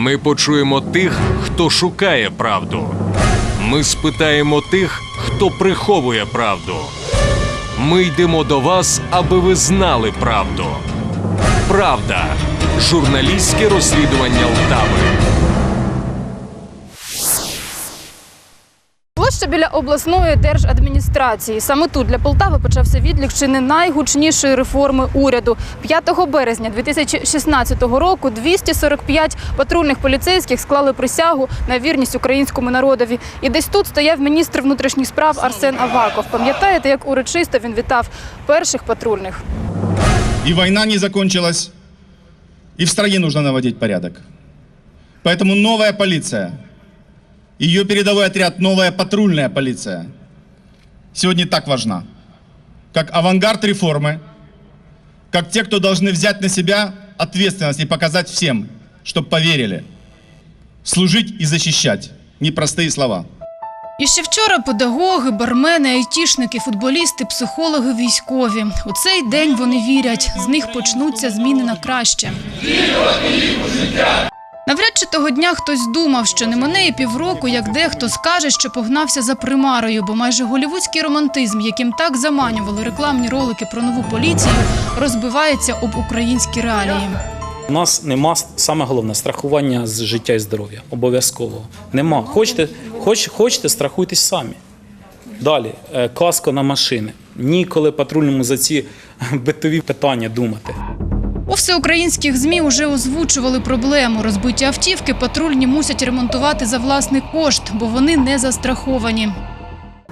Ми почуємо тих, хто шукає правду. Ми спитаємо тих, хто приховує правду. Ми йдемо до вас, аби ви знали правду. Правда. Журналістське розслідування Лтави. Біля обласної держадміністрації. Саме тут для Полтави почався відлік чи не найгучнішої реформи уряду. 5 березня 2016 року 245 патрульних поліцейських склали присягу на вірність українському народові. І десь тут стояв міністр внутрішніх справ Арсен Аваков. Пам'ятаєте, як урочисто він вітав перших патрульних? И война не закончилась, и в стране нужно наводить порядок. Поэтому новая полиция, ее передовой отряд, новая патрульная полиция, сегодня так важна, как авангард реформы, как те, кто должны взять на себя ответственность и показать всем, чтобы поверили. Служить и защищать. Непростые слова. І ще вчора педагоги, бармени, айтішники, футболісти, психологи, військові. У цей день вони вірять, з них почнуться зміни на краще. Навряд чи того дня хтось думав, що не мине півроку, як дехто скаже, що погнався за примарою, бо майже голівудський романтизм, яким так заманювали рекламні ролики про нову поліцію, розбивається об українські реалії. У нас нема саме головне страхування з життя і здоров'я. Обов'язково. Нема. Хочете, хоч, хочете, страхуйтесь самі. Далі, е, каска на машини. Ніколи патрульному за ці битові питання думати. У всеукраїнських ЗМІ вже озвучували проблему. Розбиті автівки патрульні мусять ремонтувати за власний кошт, бо вони не застраховані.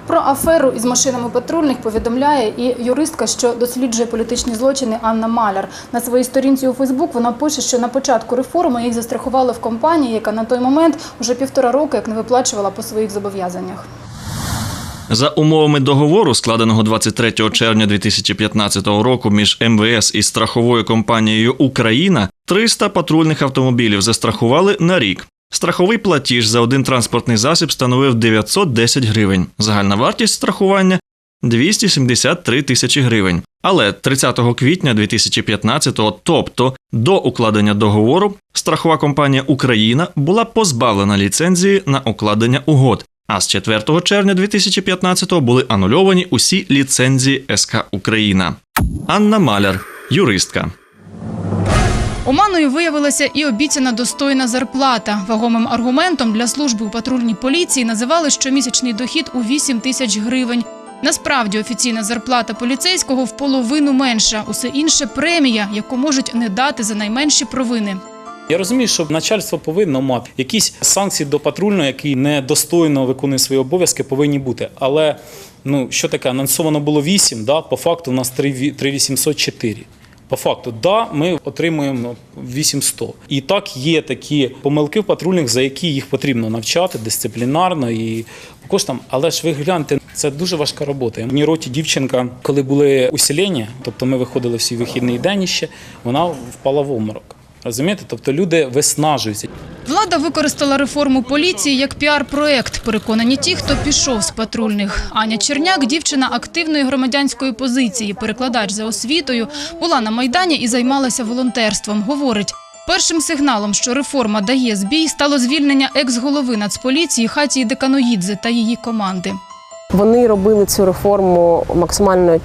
Про аферу із машинами патрульних повідомляє і юристка, що досліджує політичні злочини Анна Маляр. На своїй сторінці у Фейсбук вона пише, що на початку реформи їх застрахували в компанії, яка на той момент вже півтора року як не виплачувала по своїх зобов'язаннях. За умовами договору, складеного 23 червня 2015 року між МВС і страховою компанією Україна, 300 патрульних автомобілів застрахували на рік. Страховий платіж за один транспортний засіб становив 910 гривень. Загальна вартість страхування 273 тисячі гривень. Але 30 квітня 2015-го, тобто до укладення договору, страхова компанія Україна була позбавлена ліцензії на укладення угод. А з 4 червня 2015-го були анульовані усі ліцензії СК Україна. Анна Маляр, юристка. Оманою виявилася і обіцяна достойна зарплата. Вагомим аргументом для служби у патрульній поліції називали щомісячний дохід у 8 тисяч гривень. Насправді офіційна зарплата поліцейського в половину менша. Усе інше премія, яку можуть не дати за найменші провини. Я розумію, що начальство повинно мати якісь санкції до патрульного, який недостойно виконує свої обов'язки, повинні бути. Але ну що таке, анонсовано було 8, да, по факту у нас 3804. По факту, да, ми отримуємо 8100. І так є такі помилки в патрульних, за які їх потрібно навчати дисциплінарно і по коштам. Але ж ви гляньте, це дуже важка робота. Одній роті дівчинка, коли були усілення, тобто ми виходили всі вихідний день іще, вона впала в обморок. Розумієте? Тобто люди виснажуються. Влада використала реформу поліції як піар-проект. Переконані ті, хто пішов з патрульних. Аня Черняк, дівчина активної громадянської позиції, перекладач за освітою, була на майдані і займалася волонтерством. Говорить. Першим сигналом, що реформа дає збій, стало звільнення екс-голови Нацполіції Хатії Деканоїдзе та її команди. Вони робили цю реформу максимально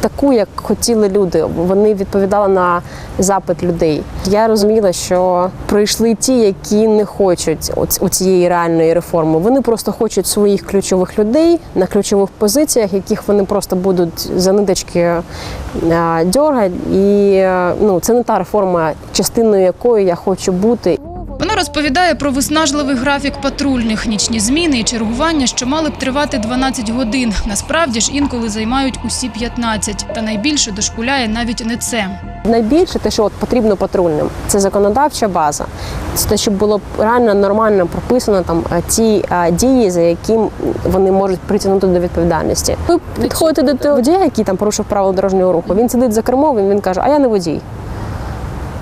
таку, як хотіли люди. Вони відповідали на запит людей. Я розуміла, що прийшли ті, які не хочуть у цієї реальної реформи. Вони просто хочуть своїх ключових людей на ключових позиціях, яких вони просто будуть за ниточки е, дьоргати. І е, ну це не та реформа, частиною якої я хочу бути. Вона розповідає про виснажливий графік патрульних, нічні зміни і чергування, що мали б тривати 12 годин. Насправді ж інколи займають усі 15. Та найбільше дошкуляє навіть не це. Найбільше те, що от потрібно патрульним, це законодавча база. Це те, щоб було реально нормально прописано там е, ті е, дії, за які вони можуть притягнути до відповідальності. Ви підходите до того водія, який там порушив правила дорожнього руху. Він сидить за кермом, він каже, а я не водій.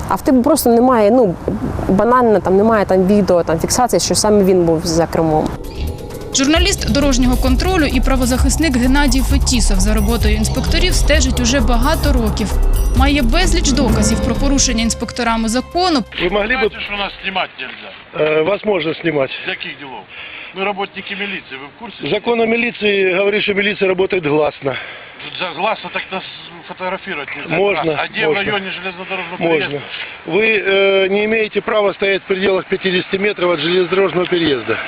А в тебе просто немає, ну банально там немає там відео, там фіксації, що саме він був за кермом. Журналіст дорожнього контролю і правозахисник Геннадій Фетісов за роботою інспекторів стежить уже багато років. Має безліч доказів про порушення інспекторами закону, Вы могли бы... Знаете, что нас снимать нельзя? э, вас можно снимать. Для каких делов? Мы работники милиции, вы в курсе? Закон о милиции говорит, что милиция работает гласно. Тут за глаза так нас фотографировать нельзя. Можно, А где в можно. районе железнодорожного Можно. переезда? Вы э, не имеете права стоять в пределах 50 метров от железнодорожного переезда.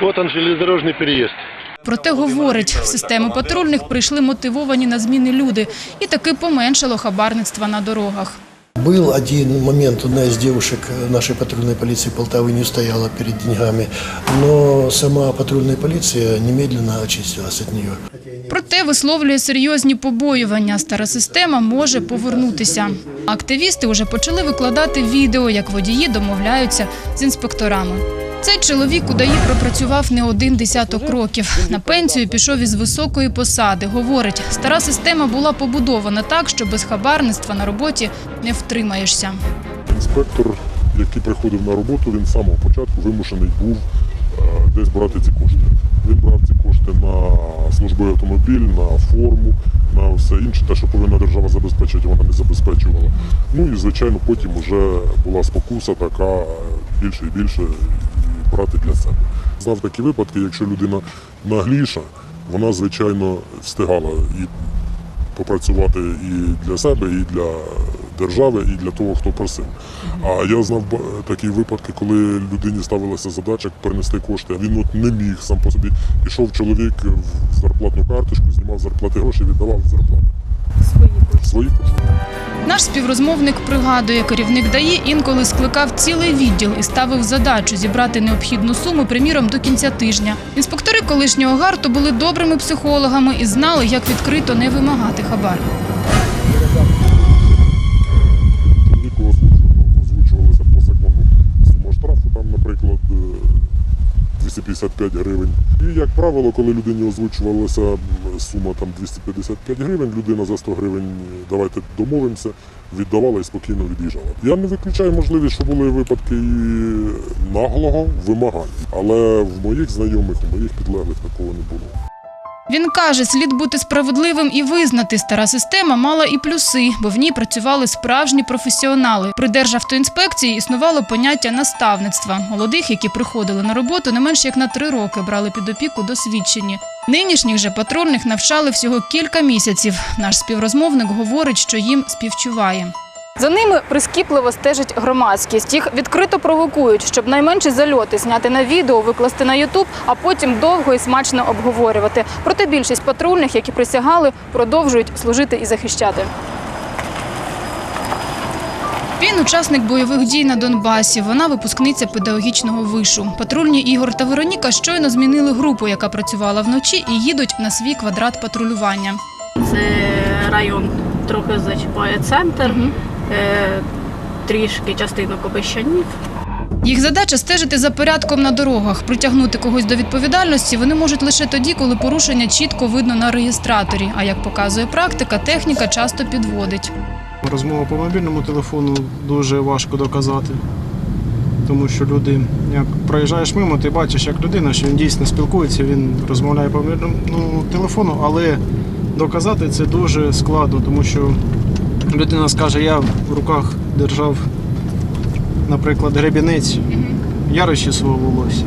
Вот он, железнодорожный переезд. Проте говорить, в систему патрульних прийшли мотивовані на зміни люди, і таки поменшало хабарництва на дорогах. Был один момент, одна из девушек нашей патрульной полиции Полтавы не устояла перед деньгами, но сама патрульная полиция немедленно очистилась от нее. Проте висловлює серйозні побоювання. Стара система може повернутися. Активісти вже почали викладати відео, як водії домовляються з інспекторами. Цей чоловік у ДАІ пропрацював не один десяток років. На пенсію пішов із високої посади. Говорить, стара система була побудована так, що без хабарництва на роботі не втримаєшся. Інспектор, який приходив на роботу, він з самого початку вимушений був е, десь брати ці кошти. Він брав ці кошти на службовий автомобіль, на форму, на все інше, те, що повинна держава забезпечити, вона не забезпечувала. Ну і звичайно, потім вже була спокуса така більше і більше брати для себе. Знав такі випадки, якщо людина нагліша, вона звичайно встигала і попрацювати і для себе, і для держави, і для того, хто просив. А я знав такі випадки, коли людині ставилася задача перенести кошти. а Він от не міг сам по собі. Пішов чоловік в зарплатну карточку, знімав зарплати гроші, віддавав зарплати. Свої кошти. Наш співрозмовник пригадує, керівник ДАІ інколи скликав цілий відділ і ставив задачу зібрати необхідну суму, приміром, до кінця тижня. Інспектори колишнього гарту були добрими психологами і знали, як відкрито не вимагати хабар. 255 гривень. І, як правило, коли людині озвучувалася сума там 255 гривень, людина за 100 гривень давайте домовимося, віддавала і спокійно від'їжджала. Я не виключаю можливість, що були випадки і наглого вимагання, але в моїх знайомих, у моїх підлеглих такого не було. Він каже, слід бути справедливим і визнати, стара система мала і плюси, бо в ній працювали справжні професіонали. При Державтоінспекції існувало поняття наставництва. Молодих, які приходили на роботу, не менш як на три роки брали під опіку досвідчені. Нинішніх же патрульних навчали всього кілька місяців. Наш співрозмовник говорить, що їм співчуває. За ними прискіпливо стежить громадськість. Їх відкрито провокують, щоб найменші зальоти зняти на відео, викласти на Ютуб, а потім довго і смачно обговорювати. Проте більшість патрульних, які присягали, продовжують служити і захищати. Він учасник бойових дій на Донбасі. Вона випускниця педагогічного вишу. Патрульні Ігор та Вероніка щойно змінили групу, яка працювала вночі, і їдуть на свій квадрат патрулювання. Це район трохи зачіпає центр, трішки частину Копищанів. Їх задача стежити за порядком на дорогах. Притягнути когось до відповідальності вони можуть лише тоді, коли порушення чітко видно на реєстраторі. А як показує практика, техніка часто підводить. Розмова по мобільному телефону дуже важко доказати. Тому що люди, як проїжджаєш мимо, ти бачиш, як людина, що він дійсно спілкується, він розмовляє по мобільному телефону, але доказати це дуже складно, тому що людина скаже, я в руках держав, наприклад, гребінець, я розчісував волосся.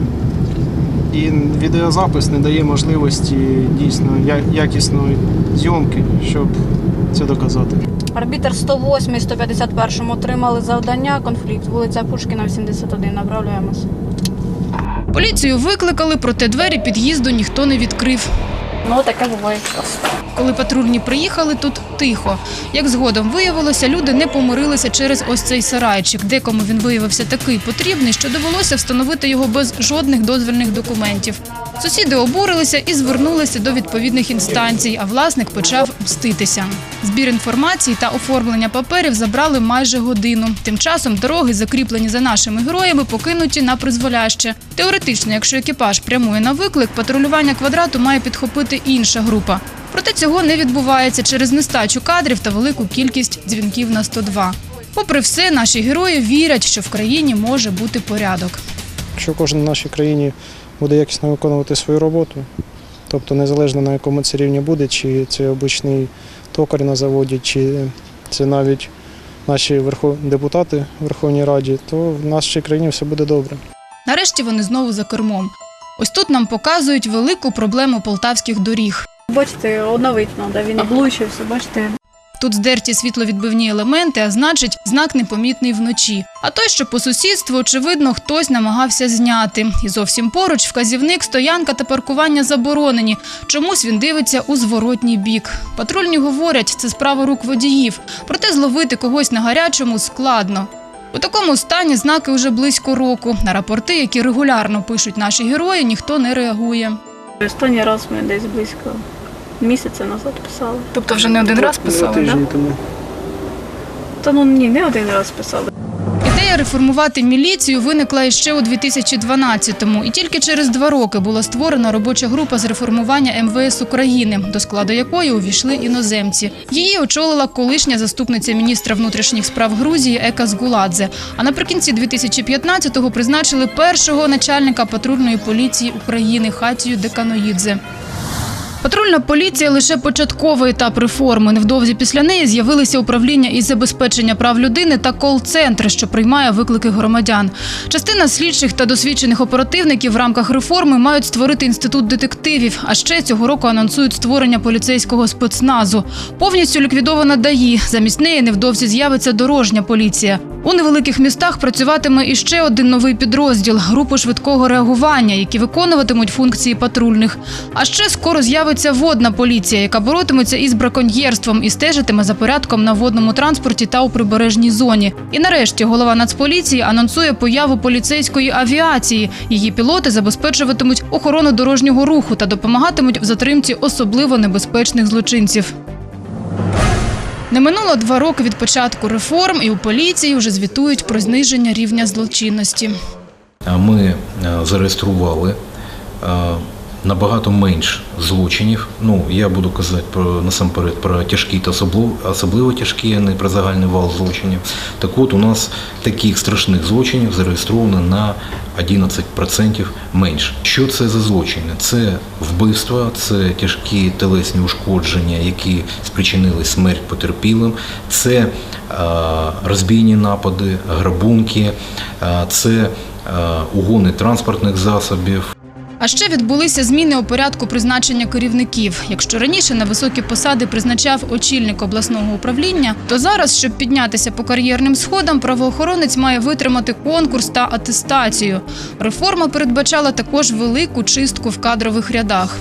І відеозапис не дає можливості дійсно якісної зйомки, щоб це доказати. Арбітер 108 і 151 отримали завдання, конфлікт, вулиця Пушкіна, 81, направляємося. Поліцію викликали, проте двері під'їзду ніхто не відкрив. Ну, таке буває часто. Коли патрульні приїхали, тут тихо. Як згодом виявилося, люди не помирилися через ось цей сарайчик. Декому він виявився такий потрібний, що довелося встановити його без жодних дозвільних документів. Сусіди обурилися і звернулися до відповідних інстанцій, а власник почав мститися. Збір інформації та оформлення паперів забрали майже годину. Тим часом дороги, закріплені за нашими героями, покинуті на призволяще. Теоретично, якщо екіпаж прямує на виклик, патрулювання квадрату має підхопити інша група. Проте цього не відбувається через нестачу кадрів та велику кількість дзвінків на 102. Попри все, наші герої вірять, що в країні може бути порядок. Якщо кожен в нашій країні буде якісно виконувати свою роботу. Тобто незалежно на якому це рівні буде, чи це обичний токар на заводі, чи це навіть наші депутати в Верховній Раді, то в нашій країні все буде добре. Нарешті вони знову за кермом. Ось тут нам показують велику проблему полтавських доріг. Бачите, оновити треба, він облучився, бачите. Тут здерті світловідбивні елементи, а значить, знак непомітний вночі. А той, що по сусідству, очевидно, хтось намагався зняти. І зовсім поруч вказівник, стоянка та паркування заборонені. Чомусь він дивиться у зворотній бік. Патрульні говорять, це справа рук водіїв. Проте зловити когось на гарячому складно. У такому стані знаки вже близько року. На рапорти, які регулярно пишуть наші герої, ніхто не реагує. Останній раз ми десь близько місяця назад писали. Тобто вже не один раз писали? тому. Та ну ні, не один раз писали. Реформувати міліцію виникла іще у 2012-му. І тільки через два роки була створена робоча група з реформування МВС України, до складу якої увійшли іноземці. Її очолила колишня заступниця міністра внутрішніх справ Грузії Ека Згуладзе. А наприкінці 2015-го призначили першого начальника патрульної поліції України Хатію Деканоїдзе. Патрульна поліція лише початковий етап реформи. Невдовзі після неї з'явилися управління із забезпечення прав людини та кол-центр, що приймає виклики громадян. Частина слідчих та досвідчених оперативників в рамках реформи мають створити інститут детективів. А ще цього року анонсують створення поліцейського спецназу. Повністю ліквідована ДАІ. Замість неї невдовзі з'явиться дорожня поліція. У невеликих містах працюватиме іще один новий підрозділ групи швидкого реагування, які виконуватимуть функції патрульних. А ще скоро з'явиться водна поліція, яка боротиметься із браконьєрством і стежитиме за порядком на водному транспорті та у прибережній зоні. І нарешті голова Нацполіції анонсує появу поліцейської авіації. Її пілоти забезпечуватимуть охорону дорожнього руху та допомагатимуть в затримці особливо небезпечних злочинців. Не минуло два роки від початку реформ, і у поліції вже звітують про зниження рівня злочинності. Ми е, зареєстрували е, набагато менш злочинів. Ну, я буду казати про насамперед про тяжкі та особливо, особливо тяжкі, не про загальний вал злочинів. Так от у нас таких страшних злочинів зареєстровано на 11% менше. Що це за злочини? Це вбивства, це тяжкі телесні ушкодження, які спричинили смерть потерпілим, це е, розбійні напади, грабунки, е, це е, угони транспортних засобів. Ще відбулися зміни у порядку призначення керівників. Якщо раніше на високі посади призначав очільник обласного управління, то зараз, щоб піднятися по кар'єрним сходам, правоохоронець має витримати конкурс та атестацію. Реформа передбачала також велику чистку в кадрових рядах.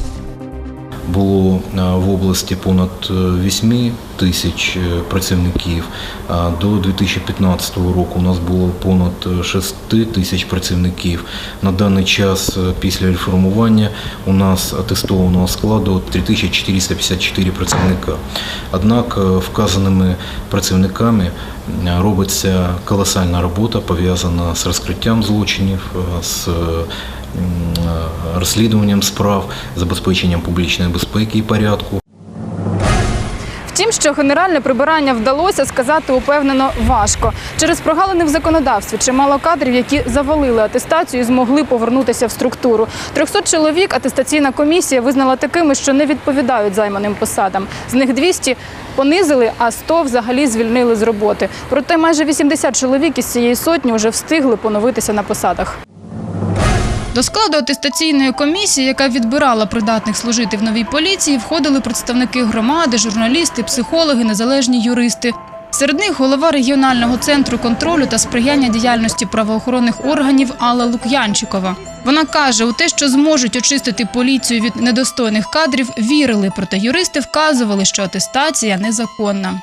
Було е, в області понад е, 8 тисяч е, працівників. До 2015 року у нас було понад 6 тисяч працівників. На даний час е, після реформування у нас атестованого складу 3454 працівника. Однак е, вказаними працівниками е, робиться колосальна робота пов'язана з розкриттям злочинів, е, з е, е, розслідуванням справ, забезпеченням публічної безпеки і порядку. Втім, що генеральне прибирання вдалося сказати упевнено важко. Через прогалини в законодавстві чимало кадрів, які завалили атестацію, і змогли повернутися в структуру. 300 чоловік атестаційна комісія визнала такими, що не відповідають займаним посадам. З них 200 понизили, а 100 взагалі звільнили з роботи. Проте майже 80 чоловік із цієї сотні вже встигли поновитися на посадах. До складу атестаційної комісії, яка відбирала придатних служити в новій поліції, входили представники громади, журналісти, психологи, незалежні юристи. Серед них голова регіонального центру контролю та сприяння діяльності правоохоронних органів Алла Лук'янчикова. Вона каже, у те, що зможуть очистити поліцію від недостойних кадрів, вірили, проте юристи вказували, що атестація незаконна.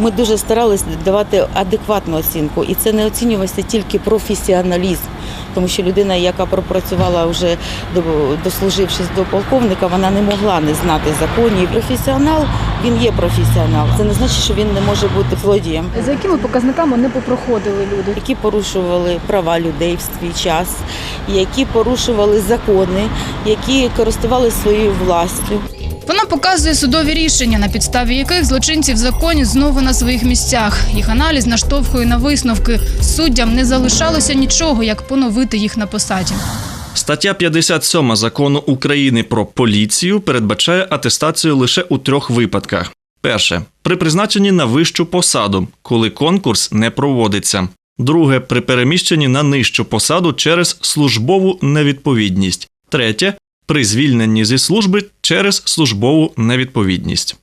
Ми дуже старалися давати адекватну оцінку, і це не оцінювався тільки професіоналізм, тому що людина, яка пропрацювала вже дослужившись до полковника, вона не могла не знати законів. Професіонал він є професіонал. Це не значить, що він не може бути злодієм. За якими показниками не попроходили люди? Які порушували права людей в свій час, які порушували закони, які користувалися своєю властю. Вона показує судові рішення, на підставі яких злочинці в законі знову на своїх місцях. Їх аналіз наштовхує на висновки. Суддям не залишалося нічого, як поновити їх на посаді. Стаття 57 закону України про поліцію передбачає атестацію лише у трьох випадках: перше при призначенні на вищу посаду, коли конкурс не проводиться. Друге при переміщенні на нижчу посаду через службову невідповідність. Третє при звільненні зі служби через службову невідповідність.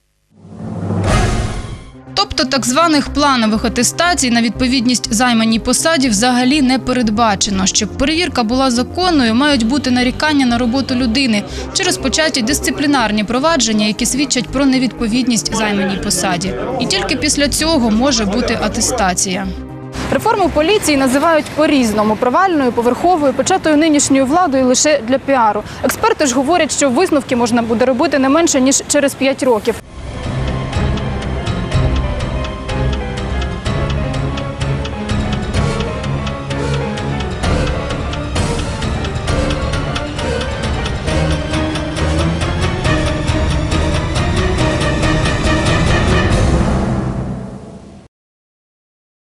Тобто так званих планових атестацій на відповідність займаній посаді взагалі не передбачено. Щоб перевірка була законною, мають бути нарікання на роботу людини чи розпочаті дисциплінарні провадження, які свідчать про невідповідність займаній посаді. І тільки після цього може бути атестація. Реформу поліції називають по-різному провальною, поверховою, початою нинішньою владою лише для піару. Експерти ж говорять, що висновки можна буде робити не менше ніж через 5 років.